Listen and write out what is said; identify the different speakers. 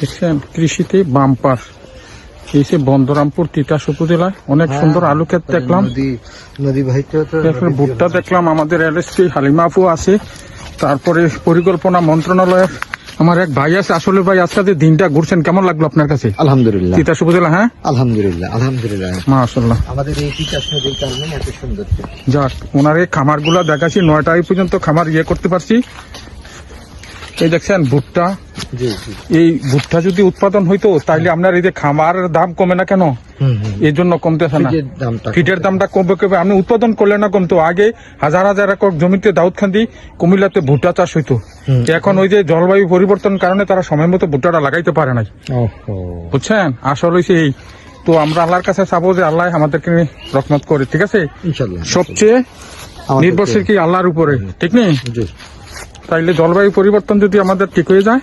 Speaker 1: দেখছেন? কৃষিতে বাম্পার এই যে বন্দরামপুর তিতাস উপজেলায় অনেক সুন্দর আলু ক্ষেত দেখলাম। তারপরে ভুট্টা দেখলাম আমাদের এলএসপি হালিমা আপু আছে। তারপরে পরিকল্পনা মন্ত্রণালয়ের আমার এক ভাই আছে আসলে ভাই আজকে যে দিনটা ঘুরছেন কেমন লাগল আপনার কাছে?
Speaker 2: আলহামদুলিল্লাহ।
Speaker 1: তিতাস উপজেলা হ্যাঁ?
Speaker 2: আলহামদুলিল্লাহ আলহামদুলিল্লাহ।
Speaker 1: মাশাল্লাহ
Speaker 2: আমাদের এই তিতাস নদীর কারণে এত সৌন্দর্য
Speaker 1: যাক ওনার এই খামারগুলা দেখাচ্ছি নয়টায় পর্যন্ত খামার ইয়ে করতে পারছি। এই দেখছেন ভুট্টা? এই ভুট্টা যদি উৎপাদন হইতো তাইলে আপনার এই যে খামার দাম কমে না কেন? এই জন্য কমতেছে না।
Speaker 2: ফিটের দামটা
Speaker 1: কমবে কমবে আপনি উৎপাদন করলে না কমতো। আগে হাজার হাজার একর জমিতে দাউদ খান্দি কুমিল্লাতে ভুট্টা চাষ হইতো। এখন ওই যে জলবায়ু পরিবর্তন কারণে তারা সময় মতো ভুট্টাটা লাগাইতে পারে নাই। বুঝছেন? আসল হয়েছে এই। তো আমরা আল্লাহর কাছে চাবো যে আল্লাহ আমাদেরকে রহমত করে ঠিক আছে? সবচেয়ে নির্ভরশীল কি আল্লাহর উপরে? ঠিক নেই? তাইলে জলবায়ু পরিবর্তন যদি আমাদের ঠিক হয়ে যায়